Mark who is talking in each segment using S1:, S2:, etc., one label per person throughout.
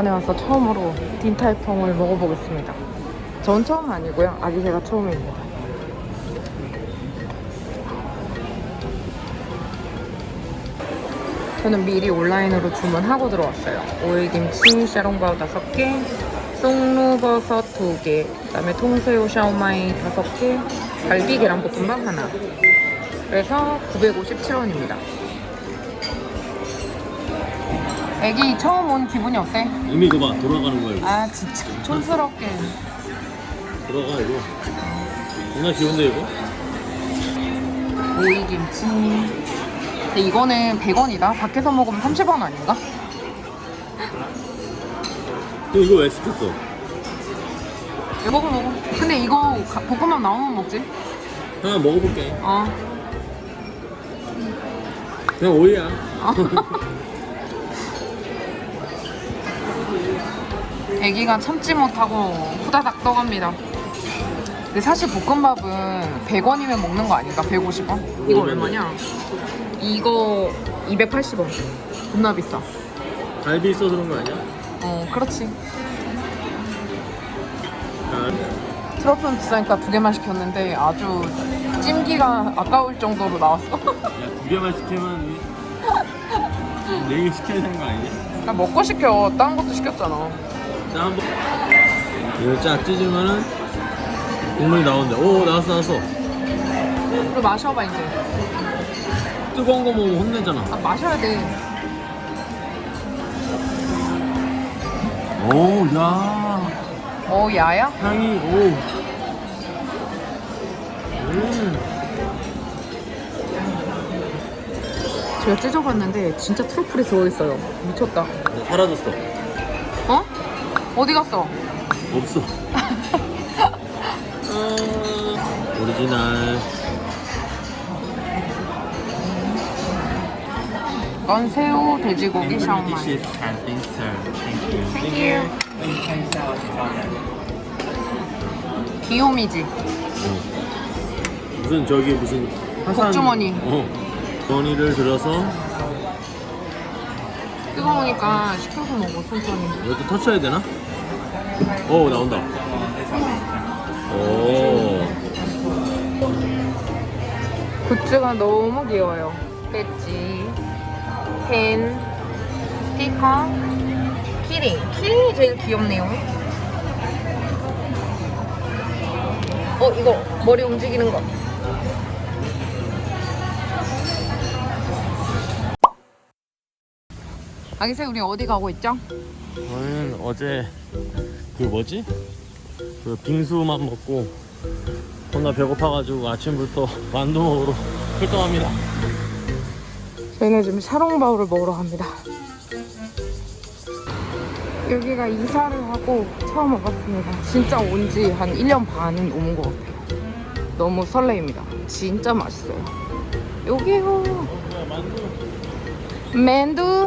S1: 오늘은 대만에 와서 처음으로 딘타이펑을 먹어보겠습니다. 전 처음 아니고요. 아기새가 처음입니다. 저는 미리 온라인으로 주문하고 들어왔어요. 오일김치, 샤롱바오 5개, 쑥루버섯 2개, 그다음에 통새우 샤오마이 5개, 갈비 계란볶음밥 하나. 그래서 957원입니다. 애기 처음 온 기분이 어때?
S2: 이미 이거 봐 돌아가는 거야 이거.
S1: 아 진짜 촌스럽게
S2: 돌아가 이거. 존나 귀여운데 이거?
S1: 오이김치 근데 이거는 100원이다 밖에서 먹으면 30원 아닌가?
S2: 너 이거 왜 시켰어?
S1: 이거 먹어 먹어 근데 이거 가- 볶음밥 나오면 먹지?
S2: 하나 먹어볼게.
S1: 어
S2: 그냥 오이야.
S1: 애기가 참지 못하고 후다닥 떠갑니다 근데 사실 볶음밥은 100원이면 먹는 거 아닌가? 150원? 이거 얼마냐? 이거 280원 존나 비싸
S2: 갈비 있어서 그런 거 아니야?
S1: 어 그렇지
S2: 아,
S1: 트러플은 비싸니까 두 개만 시켰는데 아주 찜기가 아까울 정도로 나왔어
S2: 야두 개만 시키면 네개 시켜야 되는 거 아니냐?
S1: 나 먹고 시켜 다른 것도 시켰잖아
S2: 자 한번. 이걸 쫙 찢으면은 국물이 나오는데. 오 나왔어 나왔어.
S1: 그리고 마셔봐 이제.
S2: 뜨거운 거 먹으면 혼내잖아.
S1: 아, 마셔야 돼.
S2: 오야.
S1: 어, 야야?
S2: 향이 오. 음.
S1: 제가 찢어봤는데 진짜 트러플이 들어있어요. 미쳤다.
S2: 어, 사라졌어
S1: 어? 어디 갔어?
S2: 없어. 오리지널.
S1: 이건 새우 돼지고기 샤오마이 땡큐 귀요미지.
S2: 무슨 저기 무슨 화산
S1: 복주머니.
S2: 어. 주머니를 들어서
S1: 뜨거우니까 식혀서 먹어 천천히.
S2: 이것도 터쳐야 되나? 오 나온다. 오.
S1: 굿즈가 너무 귀여워요. 배지 펜 스티커 키링. 키링이 제일 귀엽네요. 어 이거 머리 움직이는 거 아기새 우리 어디 가고 있죠?
S2: 저는 어제 그 뭐지? 그 빙수만 먹고 겁나 배고파가지고 아침부터 만두 먹으러 출동합니다
S1: 저희는 지금 샤롱바오를 먹으러 갑니다. 여기가 이사를 하고 처음 와봤습니다. 진짜 온 지 한 1년 반은 넘은 것 같아요. 너무 설레입니다. 진짜 맛있어요. 여기요. 맨두.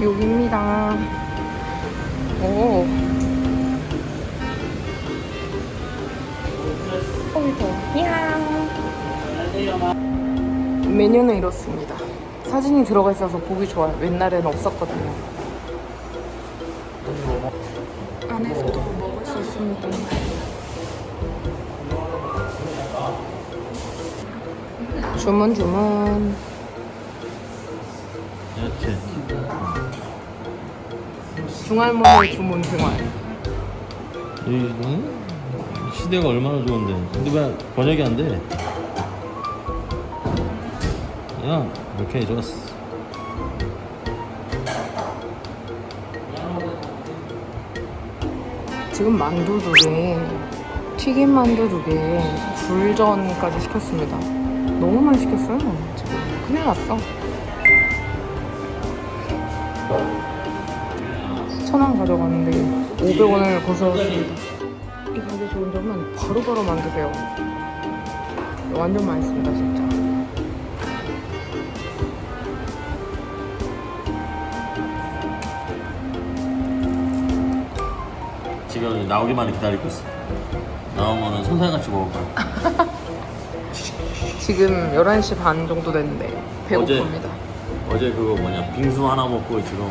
S1: 여기입니다. 오. 컴퓨터. 이야. 메뉴는 이렇습니다. 사진이 들어가 있어서 보기 좋아요. 옛날에는 없었거든요. 안에서도 먹을 수 있습니다. 주문 주문.
S2: 야채
S1: 중알모의 주문 중알.
S2: 이 시대가 얼마나 좋은데 근데 왜 번역이 안 돼? 야 오케이 좋았어
S1: 지금 만두 두 개, 튀김 만두 두 개, 굴전까지 시켰습니다. 너무 많이 시켰어요. 지금 큰일 났어. 천원 가져갔는데 500원을 고스었습니다. 이 가게 좋은 점은 바로바로 만드세요. 완전 맛있습니다 진짜.
S2: 지금 나오기만 기다리고 있어 나오면 손살같이 먹을 거야
S1: 지금 11시 반 정도 됐는데 배고픕니다.
S2: 어제, 어제 그거 뭐냐 빙수 하나 먹고 지금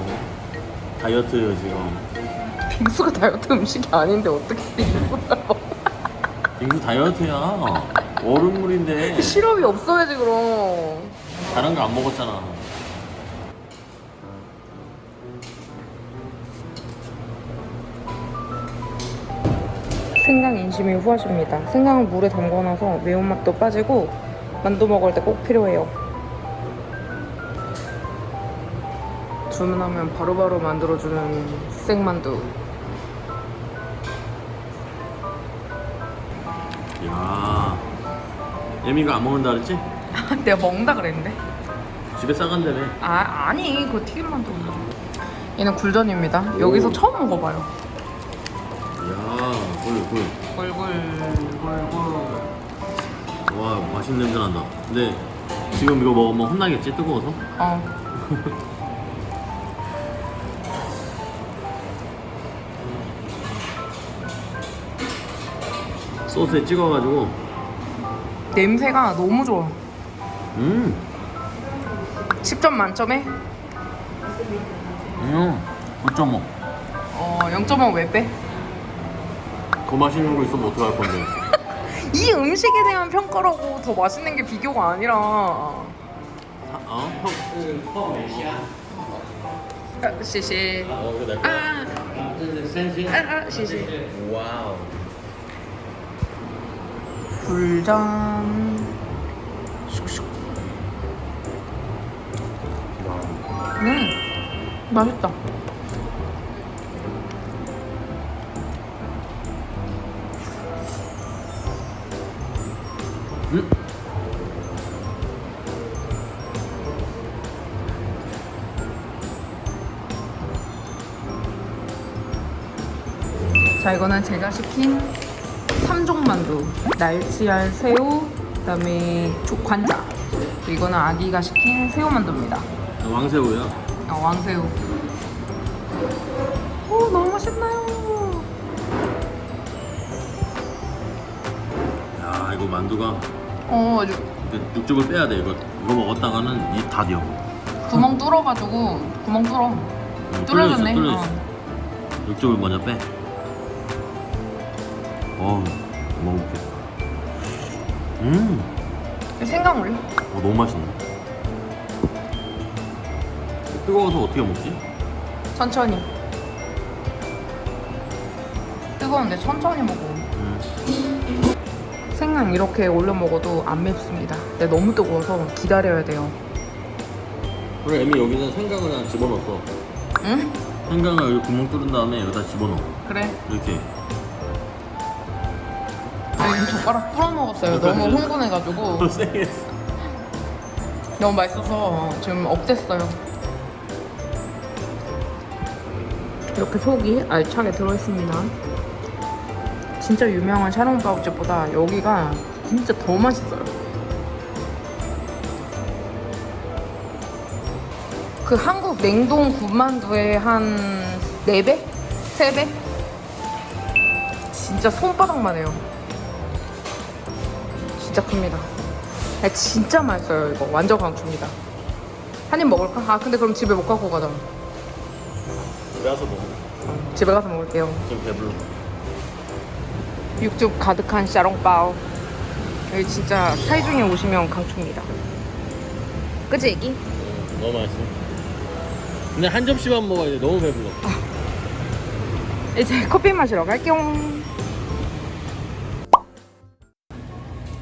S2: 다이어트 지금
S1: 빙수가 다이어트 음식이 아닌데 어떻게 빙수가
S2: 빙수 다이어트야. 얼음물인데
S1: 시럽이 없어야지 그럼.
S2: 다른 거 안 먹었잖아.
S1: 생강 인심이 후하십니다. 생강을 물에 담궈놔서 매운맛도 빠지고 만두 먹을 때 꼭 필요해요. 주문하면 바로바로 만들어주는 생만두.
S2: 야, 예미가 안 먹는다 그랬지?
S1: 내가 먹는다 그랬는데?
S2: 집에 싸간다며.
S1: 아 아니 그거 튀김만두. 얘는 굴전입니다. 여기서
S2: 오.
S1: 처음 먹어봐요.
S2: 야, 굴, 굴.
S1: 굴굴 굴굴.
S2: 와, 맛있는 냄새 난다. 근데 지금 이거 먹으면 혼나겠지? 뜨거워서?
S1: 어.
S2: 소스에 찍어가지고.
S1: 냄새가 너무 좋아.
S2: 음,
S1: 10점 만점에
S2: 음, 9.5.
S1: 어 0.5 왜 빼?
S2: 더 맛있는 거 있으면 어떡할 건데?
S1: 이 음식에 대한 평가라고 더 맛있는 게 비교가 아니라
S2: 사, 어? 형.
S1: 아, 시시
S2: 어, 이거 내
S1: 아,
S2: 거야.
S1: 아, 아, 시시
S2: 와우.
S1: 굴전 슉슉 음 맛있다
S2: 음?
S1: 자 이거는 제가 시킨 삼종 만두 날치알 새우 그다음에 조- 관자 그리고 이거는 아기가 시킨 새우 만두입니다
S2: 왕새우야.
S1: 어, 왕새우 오 너무 맛있나요
S2: 야, 이거 만두가 어그 육즙을 빼야 돼. 이거 이거 먹었다가는 입다 비어.
S1: 구멍 뚫어가지고 구멍 뚫어
S2: 음,
S1: 뚫어줬네
S2: 뚫려
S1: 어.
S2: 있어. 육즙을 먼저 빼. 어, 먹어볼게. 음,
S1: 생강 올려
S2: 어, 너무 맛있네. 뜨거워서 어떻게 먹지?
S1: 천천히 뜨거운데 천천히 먹어
S2: 음,
S1: 생강 이렇게 올려 먹어도 안 맵습니다 근데 너무 뜨거워서 기다려야 돼요
S2: 그래, 애미 여기는 생강을 그냥 집어넣었어.
S1: 응?
S2: 생강을 여기 구멍 뚫은 다음에 여기다 집어넣어.
S1: 그래
S2: 이렇게.
S1: 아 지금 젓가락 뿌려 먹었어요 너무 흥분해가지고
S2: 세겠어.
S1: 너무 맛있어서 지금 업됐어요. 이렇게 속이 알차게 들어있습니다. 진짜 유명한 샤롱바오집보다 여기가 진짜 더 맛있어요. 그 한국 냉동 군만두의 한 4배? 3배? 진짜 손바닥만 해요. 진짜 큽니다. 아, 진짜 맛있어요 이거 완전 강추입니다 한 입 먹을까? 아 근데 그럼 집에 못 갖고 가잖아
S2: 집에 와서 먹어.
S1: 집에 가서 먹을게요
S2: 지금 배불러.
S1: 육즙 가득한 샤롱바오 여기 진짜 타이중에 오시면 강추입니다 그치 애기?
S2: 어, 너무 맛있어. 근데 한 접시만 먹어야 돼. 너무 배불러.
S1: 이제 커피 마시러 갈게요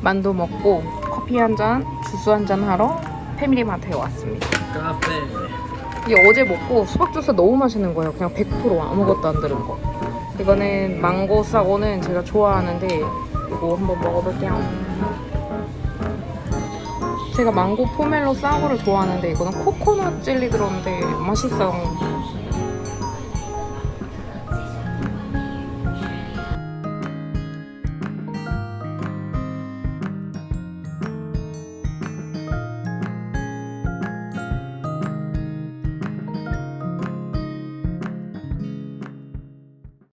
S1: 만두 먹고 커피 한 잔, 주스 한 잔 하러 패밀리마트에 왔습니다
S2: 카페.
S1: 이게 어제 먹고 수박 주스 너무 맛있는 거예요. 그냥 100% 아무것도 안 들은 거. 이거는 망고 사고는 제가 좋아하는데 이거 한번 먹어볼게요. 제가 망고 포멜로 사고를 좋아하는데 이거는 코코넛 젤리 들었는데 맛있어요.